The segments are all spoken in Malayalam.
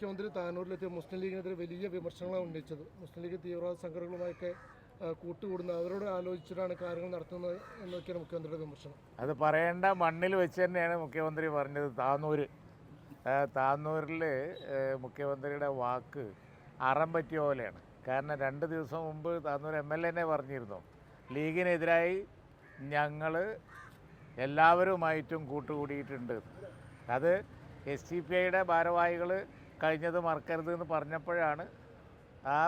മുഖ്യമന്ത്രി താനൂരിലെത്തിയ മുസ്ലിം ലീഗിനെതിരെ വലിയ വിമർശനങ്ങളാണ് ഉന്നയിച്ചത്. മുസ്ലിം ലീഗ് തീവ്രവാദ സംഘടനകളുമായൊക്കെ കൂട്ടുകൂടുന്നത് കൂട്ടുകൂടുന്ന അവരോട് ആലോചിച്ചിട്ടാണ് കാര്യങ്ങൾ നടത്തുന്നത് എന്നൊക്കെയാണ് മുഖ്യമന്ത്രിയുടെ വിമർശനം. അത് പറയേണ്ട മണ്ണിൽ വെച്ച് തന്നെയാണ് മുഖ്യമന്ത്രി പറഞ്ഞത്. താനൂര് താനൂരിൽ മുഖ്യമന്ത്രിയുടെ വാക്ക് അറം പറ്റിയ പോലെയാണ്. കാരണം രണ്ട് ദിവസം മുമ്പ് താനൂർ എം എൽ എന്നെ പറഞ്ഞിരുന്നു. ലീഗിനെതിരായി ഞങ്ങൾ എല്ലാവരുമായിട്ടും കൂട്ടുകൂടിയിട്ടുണ്ട്. അത് എസ് ടി പി ഐയുടെ ഭാരവാഹികൾ കഴിഞ്ഞത് മറക്കരുത് എന്ന് പറഞ്ഞപ്പോഴാണ് ആ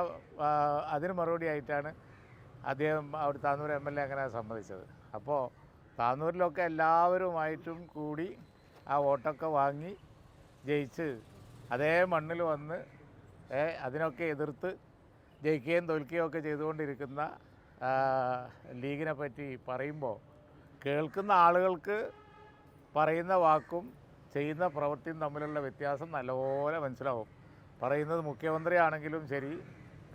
അതിന് മറുപടി ആയിട്ടാണ് അദ്ദേഹം അവിടെ താന്നൂർ എം എൽ എ അങ്ങനെ സമ്മതിച്ചത്. അപ്പോൾ താന്നൂരിലൊക്കെ എല്ലാവരുമായിട്ടും കൂടി ആ വോട്ടൊക്കെ വാങ്ങി ജയിച്ച് അതേ മണ്ണിൽ വന്ന് അതിനൊക്കെ എതിർത്ത് ജയിക്കുകയും തോൽക്കുകയും ഒക്കെ ചെയ്തുകൊണ്ടിരിക്കുന്ന ലീഗിനെ പറ്റി പറയുമ്പോൾ കേൾക്കുന്ന ആളുകൾക്ക് പറയുന്ന വാക്കും ചെയ്യുന്ന പ്രവൃത്തിയും തമ്മിലുള്ള വ്യത്യാസം നല്ലപോലെ മനസ്സിലാവും. പറയുന്നത് മുഖ്യമന്ത്രിയാണെങ്കിലും ശരി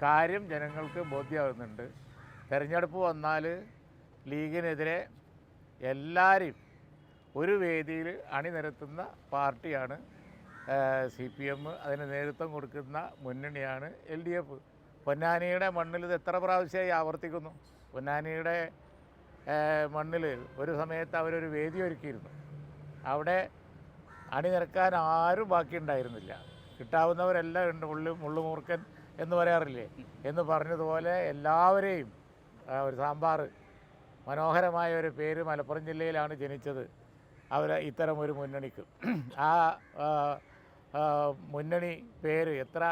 കാര്യം ജനങ്ങൾക്ക് ബോധ്യമാകുന്നുണ്ട്. തെരഞ്ഞെടുപ്പ് വന്നാൽ ലീഗിനെതിരെ എല്ലാവരെയും ഒരു വേദിയിൽ അണിനിരത്തുന്ന പാർട്ടിയാണ് സി പി എം അതിന് നേതൃത്വം കൊടുക്കുന്ന മുന്നണിയാണ് എൽ ഡി എഫ്. പൊന്നാനിയുടെ മണ്ണിൽ ഇത് എത്ര പ്രാവശ്യമായി ആവർത്തിക്കുന്നു? പൊന്നാനിയുടെ മണ്ണിൽ ഒരു സമയത്ത് അവരൊരു വേദി ഒരുക്കിയിരുന്നു. അവിടെ അണിനിരക്കാൻ ആരും ബാക്കിയുണ്ടായിരുന്നില്ല. കിട്ടാവുന്നവരെല്ലാം ഉണ്ട് മുള്ളു മുള്ളുമൂർക്കൻ എന്ന് പറയാറില്ലേ? എന്ന് പറഞ്ഞതുപോലെ എല്ലാവരെയും ഒരു സാമ്പാർ മനോഹരമായ ഒരു പേര് മലപ്പുറം ജില്ലയിലാണ് ജനിച്ചത്. അവർ ഇത്തരം ഒരു മുന്നണിക്ക്. ആ മുന്നണി പേര് എത്ര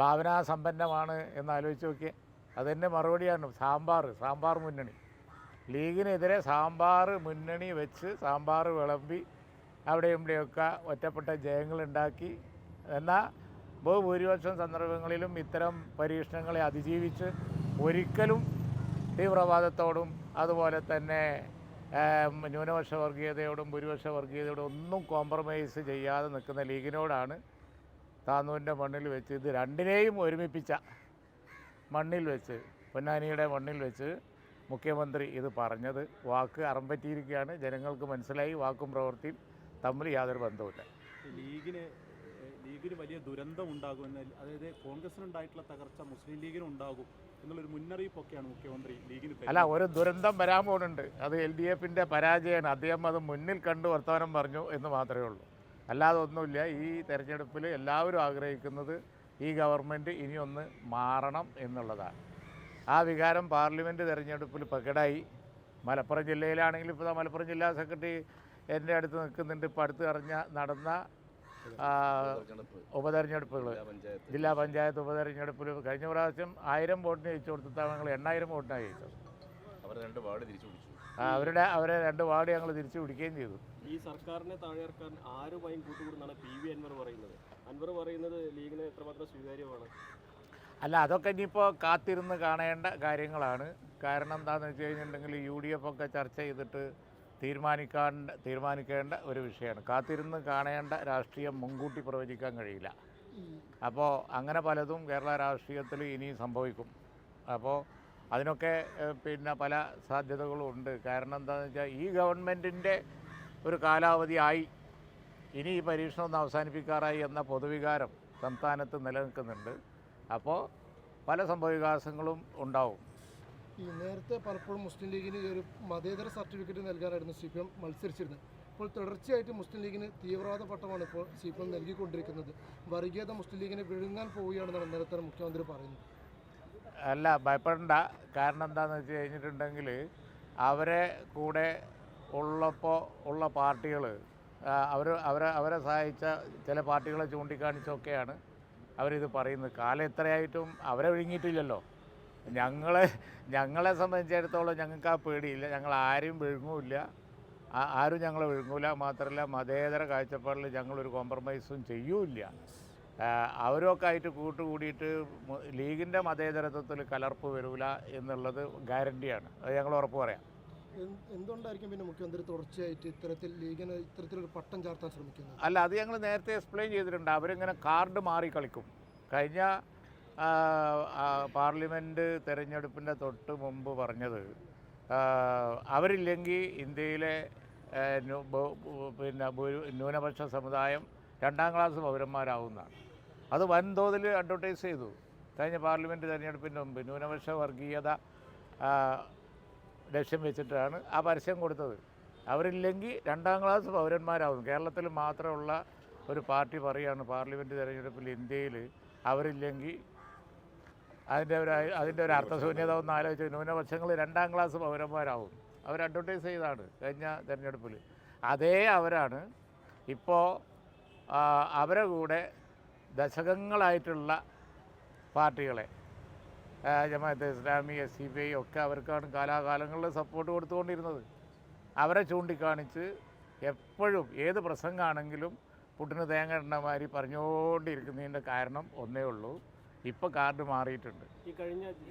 ഭാവനാസമ്പന്നമാണ് എന്ന് ആലോചിച്ച് നോക്കിയേ. അതെന്നെ മറുപടിയാണ് സാമ്പാർ സാമ്പാർ മുന്നണി. ലീഗിനെതിരെ സാമ്പാർ മുന്നണി വെച്ച് സാമ്പാർ വിളമ്പി അവിടെയും ഇവിടെയൊക്കെ ഒറ്റപ്പെട്ട ജയങ്ങളുണ്ടാക്കി. എന്നാൽ ബഹുഭൂരിപക്ഷം സന്ദർഭങ്ങളിലും ഇത്തരം പരീക്ഷണങ്ങളെ അതിജീവിച്ച് ഒരിക്കലും തീവ്രവാദത്തോടും അതുപോലെ തന്നെ ന്യൂനപക്ഷ വർഗീയതയോടും ഭൂരിപക്ഷ വർഗീയതയോടും ഒന്നും കോംപ്രമൈസ് ചെയ്യാതെ നിൽക്കുന്ന ലീഗിനോടാണ് താന്നൂരിന്റെ മണ്ണിൽ വെച്ച് ഇത് രണ്ടിനെയും ഒരുമിപ്പിച്ച മണ്ണിൽ വെച്ച് പൊന്നാനിയുടെ മണ്ണിൽ വെച്ച് മുഖ്യമന്ത്രി ഇത് പറഞ്ഞത്. വാക്ക് അറമ്പറ്റിയിരിക്കുകയാണ്. ജനങ്ങൾക്ക് മനസ്സിലായി വാക്കും പ്രവൃത്തിയും തമ്മിൽ യാതൊരു ബന്ധവുമില്ല. ലീഗിന് ലീഗിന് വലിയ ദുരന്തം ഉണ്ടാകുമെന്ന് അതായത് കോൺഗ്രസിനുണ്ടായിട്ടുള്ള തകർച്ച മുസ്ലിം ലീഗിന് ഉണ്ടാകും എന്നുള്ളൊരു മുന്നറിയിപ്പൊക്കെയാണ് മുഖ്യമന്ത്രി ലീഗിന് അല്ല ഒരു ദുരന്തം വരാൻ പോകുന്നുണ്ട്. അത് എൽ ഡി എഫിന്റെ പരാജയമാണ്. അദ്ദേഹം അത് മുന്നിൽ കണ്ട് വർത്തമാനം പറഞ്ഞു എന്ന് മാത്രമേ ഉള്ളൂ. അല്ലാതെ ഒന്നുമില്ല. ഈ തെരഞ്ഞെടുപ്പിൽ എല്ലാവരും ആഗ്രഹിക്കുന്നത് ഈ ഗവൺമെന്റ് ഇനിയൊന്ന് മാറണം എന്നുള്ളതാണ്. ആ വികാരം പാർലമെന്റ് തെരഞ്ഞെടുപ്പിൽ പകിടായി മലപ്പുറം ജില്ലയിലാണെങ്കിൽ ഇപ്പോൾ മലപ്പുറം ജില്ലാ സെക്രട്ടറി എന്റെ അടുത്ത് നിൽക്കുന്നുണ്ട്. ഇപ്പോൾ അടുത്ത് അറിഞ്ഞ നടന്ന ഉപതെരഞ്ഞെടുപ്പുകൾ. ജില്ലാ പഞ്ചായത്ത് ഉപതെരഞ്ഞെടുപ്പിൽ കഴിഞ്ഞ പ്രാവശ്യം ആയിരം വോട്ടിന് ജയിച്ചു കൊടുത്തിട്ടാണ് ഞങ്ങൾ എണ്ണായിരം വോട്ടിനാണ് ജയിച്ചത്. അവർ രണ്ട് വാർഡ് തിരിച്ചു പിടിച്ചു. അവരുടെ അവരെ രണ്ട് വാർഡ് ഞങ്ങൾ തിരിച്ചു പിടിക്കുകയും ചെയ്തു. ഈ സർക്കാരിനെ കൂട്ടുകൂടുന്നാണ് പി വി അൻവർ പറയുന്നത്. അൻവർ പറയുന്നത് ലീഗിന് എത്രമാത്രം സ്വീകാര്യമാണ്? അല്ല അതൊക്കെ ഇനിയിപ്പോൾ കാത്തിരുന്ന് കാണേണ്ട കാര്യങ്ങളാണ്. കാരണം എന്താണെന്ന് വെച്ച് കഴിഞ്ഞിട്ടുണ്ടെങ്കിൽ യു ഡി എഫ് ഒക്കെ ചർച്ച ചെയ്തിട്ട് തീരുമാനിക്കാൻ തീരുമാനിക്കേണ്ട ഒരു വിഷയമാണ്. കാത്തിരുന്ന് കാണേണ്ട രാഷ്ട്രീയം മുൻകൂട്ടി പ്രവചിക്കാൻ കഴിയില്ല. അപ്പോൾ അങ്ങനെ പലതും കേരള രാഷ്ട്രീയത്തിൽ ഇനി സംഭവിക്കും. അപ്പോൾ അതിനൊക്കെ പിന്നെ പല സാധ്യതകളും ഉണ്ട്. കാരണം എന്താണെന്ന് വെച്ചാൽ ഈ ഗവൺമെന്റിന്റെ ഒരു കാലാവധി ആയി. ഇനി ഈ പരീക്ഷണം ഒന്ന് അവസാനിപ്പിക്കാറായി എന്ന പൊതുവികാരം സംസ്ഥാനത്ത് നിലനിൽക്കുന്നുണ്ട്. അപ്പോൾ പല സംഭവവികാസങ്ങളും ഉണ്ടാവും. ഈ നേരത്തെ പലപ്പോഴും മുസ്ലിം ലീഗിന് ഒരു മതേതര സർട്ടിഫിക്കറ്റ് നൽകാനായിരുന്നു സി പി എം മത്സരിച്ചിരുന്നത്. ഇപ്പോൾ തുടർച്ചയായിട്ട് മുസ്ലിം ലീഗിന് തീവ്രവാദ പട്ടമാണ് ഇപ്പോൾ സി പി എം നൽകിക്കൊണ്ടിരിക്കുന്നത്. വർഗീയത മുസ്ലിം ലീഗിനെ വിഴുങ്ങാൻ പോവുകയാണെന്നാണ് നേരത്തെ മുഖ്യമന്ത്രി പറയുന്നത്. അല്ല ഭയപ്പെടണ്ട. കാരണം എന്താണെന്ന് വെച്ച് കഴിഞ്ഞിട്ടുണ്ടെങ്കിൽ അവരെ കൂടെ ഉള്ളപ്പോൾ ഉള്ള പാർട്ടികൾ അവർ അവരെ അവരെ സഹായിച്ച ചില പാർട്ടികളെ ചൂണ്ടിക്കാണിച്ചൊക്കെയാണ് അവരിത് പറയുന്നത്. കാലം എത്രയായിട്ടും അവരെ വിഴുങ്ങിയിട്ടില്ലല്ലോ. ഞങ്ങളെ ഞങ്ങളെ സംബന്ധിച്ചിടത്തോളം ഞങ്ങൾക്ക് ആ പേടിയില്ല. ഞങ്ങൾ ആരും വിഴുങ്ങൂല്ല. ആരും ഞങ്ങളെ വിഴുങ്ങൂല. മാത്രമല്ല മതേതര കാഴ്ചപ്പാടിൽ ഞങ്ങളൊരു കോംപ്രമൈസും ചെയ്യൂല അവരൊക്കെ ആയിട്ട് കൂട്ടുകൂടിയിട്ട് ലീഗിന്റെ മതേതരത്വത്തിൽ കലർപ്പ് വരൂല എന്നുള്ളത് ഗ്യാരണ്ടിയാണ്. അത് ഞങ്ങൾ ഉറപ്പ് പറയാം. എന്ത്- എന്തുകൊണ്ടായിരിക്കും പിന്നെ മുഖ്യമന്ത്രി തുടർച്ചയായിട്ട് ഇത്തരത്തിൽ ലീഗിന് ഇത്തരത്തിലൊരു പട്ടം ചാർത്താൻ ശ്രമിക്കുന്നത്? അല്ല അത് ഞങ്ങൾ നേരത്തെ എക്സ്പ്ലെയിൻ ചെയ്തിട്ടുണ്ട്. അവരിങ്ങനെ കാർഡ് മാറി കളിക്കും. കഴിഞ്ഞ പാർലമെന്റ് തെരഞ്ഞെടുപ്പിന്റെ തൊട്ട് മുമ്പ് പറഞ്ഞത് അവരില്ലെങ്കിൽ ഇന്ത്യയിലെ പിന്നെ ന്യൂനപക്ഷ സമുദായം രണ്ടാം ക്ലാസ് പൗരന്മാരാവുന്നതാണ്. അത് വൻതോതിൽ അഡ്വർട്ടൈസ് ചെയ്തു. കഴിഞ്ഞ പാർലമെന്റ് തെരഞ്ഞെടുപ്പിന് മുമ്പ് ന്യൂനപക്ഷ വർഗീയത ലക്ഷ്യം വെച്ചിട്ടാണ് ആ പരസ്യം കൊടുത്തത്. അവരില്ലെങ്കിൽ രണ്ടാം ക്ലാസ് പൗരന്മാരാവും കേരളത്തിൽ മാത്രമുള്ള ഒരു പാർട്ടി പറയുകയാണ് പാർലമെന്റ് തെരഞ്ഞെടുപ്പിൽ ഇന്ത്യയിൽ അവരില്ലെങ്കിൽ അതിന്റെ ഒരു അതിന്റെ ഒരു അർത്ഥശൂന്യത ഒന്ന് ആലോചിച്ച് ന്യൂനപക്ഷങ്ങൾ രണ്ടാം ക്ലാസ് പൗരന്മാരാവും. അവർ അഡ്വർട്ടൈസ് ചെയ്താണ് കഴിഞ്ഞ തിരഞ്ഞെടുപ്പിൽ അതേ അവരാണ് ഇപ്പോൾ അവരെ കൂടെ ദശകങ്ങളായിട്ടുള്ള പാർട്ടികളെ Jamaat Islami S C B I ഒക്കെ അവർക്കാണ് കാലാകാലങ്ങളിൽ സപ്പോർട്ട് കൊടുത്തുകൊണ്ടിരുന്നത്. അവരെ ചൂണ്ടിക്കാണിച്ച് എപ്പോഴും ഏത് പ്രസംഗമാണെങ്കിലും പുട്ടിന് തേങ്ങ ഇടണമാതിരി പറഞ്ഞുകൊണ്ടിരിക്കുന്നതിന്റെ കാരണം ഒന്നേ ഉള്ളൂ. ഇപ്പോൾ കാർഡ് മാറിയിട്ടുണ്ട്.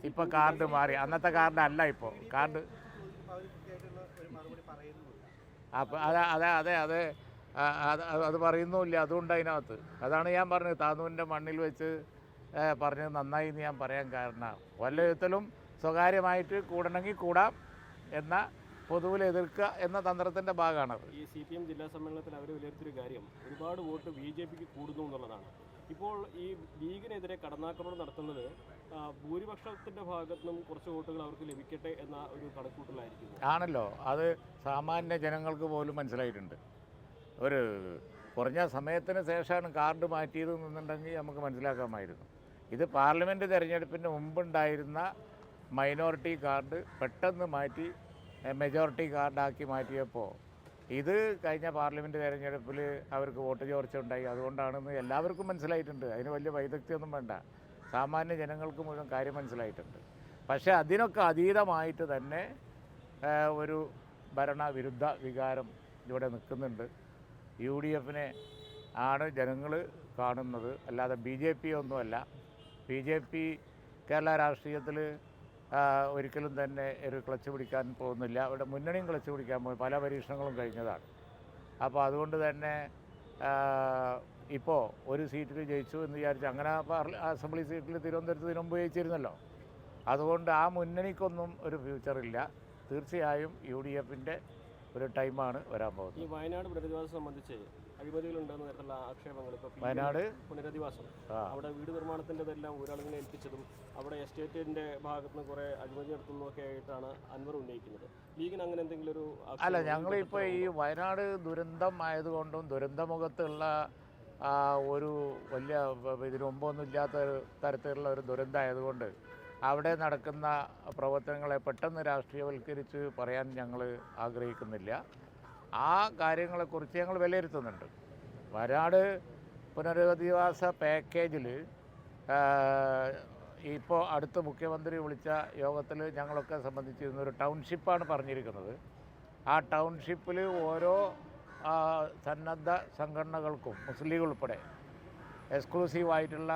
ഇപ്പോൾ കാർഡ് മാറി. അന്നത്തെ കാർഡ് അല്ല ഇപ്പോൾ കാർഡ് അപ്പൊ അതെ അതെ അതെ അതെ. അത് പറയുന്നുമില്ല. അതുകൊണ്ട് അതിനകത്ത്. അതാണ് ഞാൻ പറഞ്ഞത്. താനൂരിന്റെ മണ്ണിൽ വെച്ച് പറഞ്ഞത് നന്നായി എന്ന് ഞാൻ പറയാൻ കാരണം. വല്ല വിധത്തിലും സ്വകാര്യമായിട്ട് കൂടണമെങ്കിൽ കൂടാം എന്ന പൊതുവിൽ എതിർക്കുക എന്ന തന്ത്രത്തിന്റെ ഭാഗമാണത്. ഈ സി പി എം ജില്ലാ സമ്മേളനത്തിൽ അവർ വിലയിരുത്തിയൊരു കാര്യം. ഒരുപാട് വോട്ട് ബി ജെ പിക്ക് കൂടുന്നു എന്നുള്ളതാണ്. ഇപ്പോൾ ഈ ലീഗിനെതിരെ കടന്നാക്രമണം നടത്തുന്നത് ഭൂരിപക്ഷത്തിന്റെ ഭാഗത്തു നിന്നും കുറച്ച് വോട്ടുകൾ അവർക്ക് ലഭിക്കട്ടെ എന്ന ഒരു കണക്കൂട്ടലായിരിക്കും ആണല്ലോ. അത് സാമാന്യ ജനങ്ങൾക്ക് പോലും മനസ്സിലായിട്ടുണ്ട്. ഒരു കുറഞ്ഞ സമയത്തിന് ശേഷമാണ് കാർഡ് മാറ്റിയത് എന്നുണ്ടെങ്കിൽ നമുക്ക് മനസ്സിലാക്കാമായിരുന്നു. ഇത് പാർലമെന്റ് തിരഞ്ഞെടുപ്പിന് മുമ്പുണ്ടായിരുന്ന മൈനോറിറ്റി കാർഡ് പെട്ടെന്ന് മാറ്റി മെജോറിറ്റി കാർഡാക്കി മാറ്റിയപ്പോൾ ഇത് കഴിഞ്ഞ പാർലമെന്റ് തെരഞ്ഞെടുപ്പിൽ അവർക്ക് വോട്ട് ചോർച്ച ഉണ്ടായി അതുകൊണ്ടാണെന്ന് എല്ലാവർക്കും മനസ്സിലായിട്ടുണ്ട്. അതിന് വലിയ വൈദഗ്ധ്യമൊന്നും വേണ്ട. സാമാന്യ ജനങ്ങൾക്ക് മുഴുവൻ കാര്യം മനസ്സിലായിട്ടുണ്ട്. പക്ഷേ അതിനൊക്കെ അതീതമായിട്ട് തന്നെ ഒരു ഭരണവിരുദ്ധ വികാരം ഇവിടെ നിൽക്കുന്നുണ്ട്. യു ഡി എഫിനെ ആണ് ജനങ്ങൾ കാണുന്നത്. അല്ലാതെ ബി ജെ പി ഒന്നുമല്ല. ബി ജെ പി കേരള രാഷ്ട്രീയത്തിൽ ഒരിക്കലും തന്നെ ഒരു ക്ലച്ച് പിടിക്കാൻ പോകുന്നില്ല. അവിടെ മുന്നണിയും ക്ലച്ച് പിടിക്കാൻ പോയി പല പരീക്ഷണങ്ങളും കഴിഞ്ഞതാണ്. അപ്പോൾ അതുകൊണ്ട് തന്നെ ഇപ്പോൾ ഒരു സീറ്റിൽ ജയിച്ചു എന്ന് വിചാരിച്ച് അങ്ങനെ അസംബ്ലി സീറ്റിൽ തിരുവനന്തപുരത്ത് ഇതിനു മുമ്പ് ജയിച്ചിരുന്നല്ലോ. അതുകൊണ്ട് ആ മുന്നണിക്കൊന്നും ഒരു ഫ്യൂച്ചറില്ല. തീർച്ചയായും യു ഡി എഫിന്റെ ഒരു ടൈമാണ് വരാൻ പോകുന്നത്. ഈ വയനാട് പ്രതിരോധം സംബന്ധിച്ച് അഴിമതികളുണ്ടെന്ന തരത്തിലുള്ള ആക്ഷേപങ്ങൾ ഇപ്പോൾ പി. വയനാട്? പുനരധിവാസം. അവിടെ വീട് നിർമ്മാണത്തിന്റെതെല്ലാം ഒരാളിങ്ങനെ ഏൽപ്പിച്ചതും അവിടെ എസ്റ്റേറ്റിന്റെ ഭാഗത്ത് നിന്ന് കുറെ അഴിമതി നടത്തുന്നതൊക്കെ ആയിട്ടാണ് അൻവർ ഉന്നയിക്കുന്നത്. ലീഗിന് അങ്ങനെ എന്തെങ്കിലും ഒരു അല്ല ഞങ്ങൾ ഞങ്ങളിപ്പോൾ ഈ വയനാട് ദുരന്തം ആയതുകൊണ്ടും ദുരന്തമുഖത്തുള്ള ഒരു വലിയ ഇതിനു മുമ്പൊന്നും ഇല്ലാത്ത തരത്തിലുള്ള ഒരു ദുരന്തമായതുകൊണ്ട് അവിടെ നടക്കുന്ന പ്രവർത്തനങ്ങളെ പെട്ടെന്ന് രാഷ്ട്രീയവൽക്കരിച്ച് പറയാൻ ഞങ്ങൾ ആഗ്രഹിക്കുന്നില്ല. ആ കാര്യങ്ങളെക്കുറിച്ച് ഞങ്ങൾ വിലയിരുത്തുന്നുണ്ട്. വയനാട് പുനരധിവാസ പാക്കേജിൽ ഇപ്പോൾ അടുത്ത മുഖ്യമന്ത്രി വിളിച്ച യോഗത്തിൽ ഞങ്ങളൊക്കെ സംബന്ധിച്ചിരുന്ന ഒരു ടൗൺഷിപ്പാണ് പറഞ്ഞിരിക്കുന്നത്. ആ ടൗൺഷിപ്പിൽ ഓരോ സന്നദ്ധ സംഘടനകൾക്കും മുസ്ലിം ഉൾപ്പെടെ എക്സ്ക്ലൂസീവായിട്ടുള്ള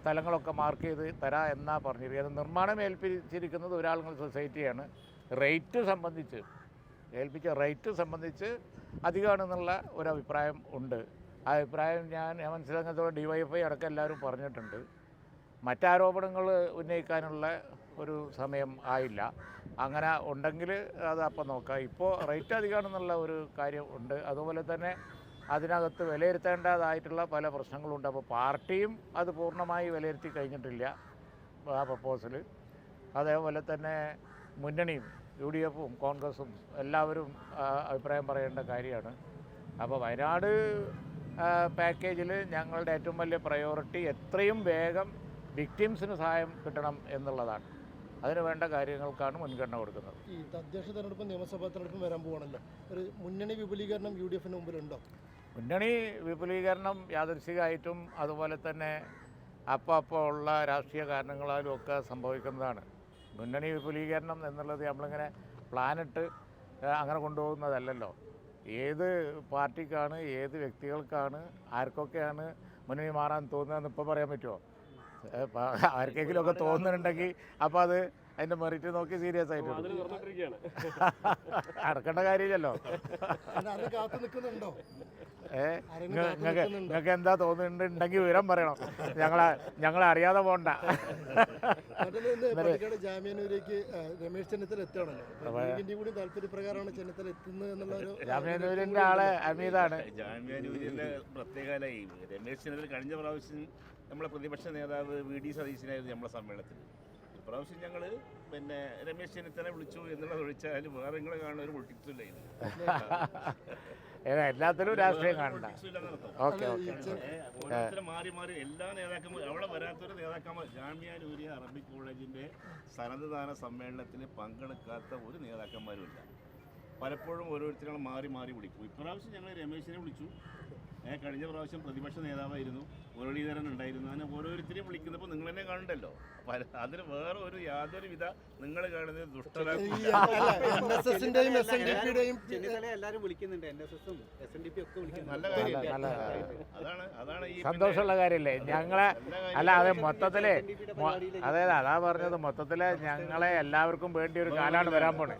സ്ഥലങ്ങളൊക്കെ മാർക്ക് ചെയ്ത് തരാ എന്നാണ് പറഞ്ഞിരിക്കുന്നത്. നിർമ്മാണം ഏൽപ്പിച്ചിരിക്കുന്നത് ഒരാളുകൾ സൊസൈറ്റിയാണ്. റേറ്റ് സംബന്ധിച്ച് ഏൽപ്പിച്ച റേറ്റ് സംബന്ധിച്ച് അധികമാണെന്നുള്ള ഒരു അഭിപ്രായം ഉണ്ട്. ആ അഭിപ്രായം ഞാൻ മനസ്സിലാക്കുന്നതോടെ ഡി വൈ എഫ് അടക്കം എല്ലാവരും പറഞ്ഞിട്ടുണ്ട്. മറ്റാരോപണങ്ങൾ ഉന്നയിക്കാനുള്ള ഒരു സമയം ആയില്ല. അങ്ങനെ ഉണ്ടെങ്കിൽ അത് അപ്പം നോക്കാം. ഇപ്പോൾ റേറ്റ് അധികമാണെന്നുള്ള ഒരു കാര്യം ഉണ്ട്. അതുപോലെ തന്നെ അതിനകത്ത് വിലയിരുത്തേണ്ടതായിട്ടുള്ള പല പ്രശ്നങ്ങളുണ്ട്. അപ്പോൾ പാർട്ടിയും അത് പൂർണമായി വിലയിരുത്തി കഴിഞ്ഞിട്ടില്ല ആ പ്രപ്പോസൽ അതേപോലെ തന്നെ മുന്നണിയും യു ഡി എഫും കോൺഗ്രസും എല്ലാവരും അഭിപ്രായം പറയേണ്ട കാര്യമാണ്. അപ്പോൾ വയനാട് പാക്കേജിൽ ഞങ്ങളുടെ ഏറ്റവും വലിയ പ്രയോറിറ്റി എത്രയും വേഗം വിക്ടിംസിന് സഹായം കിട്ടണം എന്നുള്ളതാണ്. അതിന് വേണ്ട കാര്യങ്ങൾക്കാണ് മുൻഗണന കൊടുക്കുന്നത്. ഈ തദ്ദേശ തെരഞ്ഞെടുപ്പും നിയമസഭാ തെരഞ്ഞെടുപ്പും വരാൻ പോകണല്ലോ ഒരു മുന്നണി വിപുലീകരണം യു ഡി എഫിന് മുമ്പിലുണ്ടോ മുന്നണി വിപുലീകരണം യാദൃശികമായിട്ടും അതുപോലെ തന്നെ അപ്പോൾ അപ്പോൾ ഉള്ള രാഷ്ട്രീയ കാരണങ്ങളാലും ഒക്കെ സംഭവിക്കുന്നതാണ്. മുന്നണി വിപുലീകരണം എന്നുള്ളത് നമ്മളിങ്ങനെ പ്ലാനിട്ട് അങ്ങനെ കൊണ്ടുപോകുന്നതല്ലല്ലോ. ഏത് പാർട്ടിക്കാണ് ഏത് വ്യക്തികൾക്കാണ് ആർക്കൊക്കെയാണ് മുന്നണി മാറാൻ തോന്നുന്നതെന്ന് ഇപ്പോൾ പറയാൻ പറ്റുമോ ഏഹ്, ഒക്കെ തോന്നുന്നുണ്ടെങ്കിൽ അപ്പോൾ അത് അതിന്റെ മെറിറ്റ് നോക്കി സീരിയസ് ആയിട്ട് അടക്കേണ്ട കാര്യമില്ലല്ലോ. ഏ നിങ്ങൾക്ക് നിങ്ങൾക്ക് എന്താ തോന്നുന്നുണ്ടെങ്കിൽ വിവരം പറയണം. ഞങ്ങളെ ഞങ്ങളെ അറിയാതെ പോണ്ട. ജാമ്യാനൂരേക്ക് രമേശ് ചെന്നിത്തല എത്തുകയാണല്ലോ കൂടി താല്പര്യപ്രകാരമാണ് ചെന്നിത്തല എത്തുന്നത് എന്നുള്ള ഒരു ആൾ അമീതാണ് ജാമ്യാനൂരിന്റെ പ്രത്യേകത രമേശ് ചെന്നിത്തല കഴിഞ്ഞ പ്രാവശ്യം നമ്മളെ പ്രതിപക്ഷ നേതാവ് വി ഡി സതീശനായിരുന്നു നമ്മളെ സമ്മേളനത്തിൽ. ഇപ്രാവശ്യം ഞങ്ങൾ പിന്നെ രമേശ് ചെന്നിത്തല വിളിച്ചു എന്നുള്ളത് ഒഴിച്ചാൽ വേറെ നിങ്ങൾ കാണുന്ന ഒരു പൊളിറ്റിക്സ് ഇല്ല ഇത് എല്ലാത്തിലും രാഷ്ട്രീയം കാണണ്ട. ഓക്കെ ഓരോരുത്തരും മാറി മാറി എല്ലാ നേതാക്കന്മാരും അവിടെ വരാത്തൊരു നേതാക്കന്മാർ ജാമ്യ നൂരിയ അറബിക് കോളേജിന്റെ സന്നദ്ധദാന സമ്മേളനത്തിൽ പങ്കെടുക്കാത്ത ഒരു നേതാക്കന്മാരും ഇല്ല പലപ്പോഴും ഓരോരുത്തരും മാറി മാറി വിളിക്കും. ഇപ്രാവശ്യം ഞങ്ങൾ രമേശിനെ വിളിച്ചു. കഴിഞ്ഞ പ്രാവശ്യം പ്രതിപക്ഷ നേതാവായിരുന്നു മുരളീധരൻ ഉണ്ടായിരുന്നു. അങ്ങനെ ഓരോരുത്തരെയും വിളിക്കുന്നപ്പോൾ നിങ്ങൾ തന്നെ കാണണ്ടല്ലോ. അപ്പൊ അതിന് വേറെ ഒരു യാതൊരു വിധ നിങ്ങൾ കാണുന്നത് നല്ല. അതാണ് അതാണ് ഈ സന്തോഷമുള്ള കാര്യമല്ലേ? ഞങ്ങളെ അല്ല അതെ മൊത്തത്തിൽ അതെ അതാ പറഞ്ഞത്. മൊത്തത്തിൽ ഞങ്ങളെ എല്ലാവർക്കും വേണ്ടി ഒരു കാലാണ് വരാൻ പോണേ.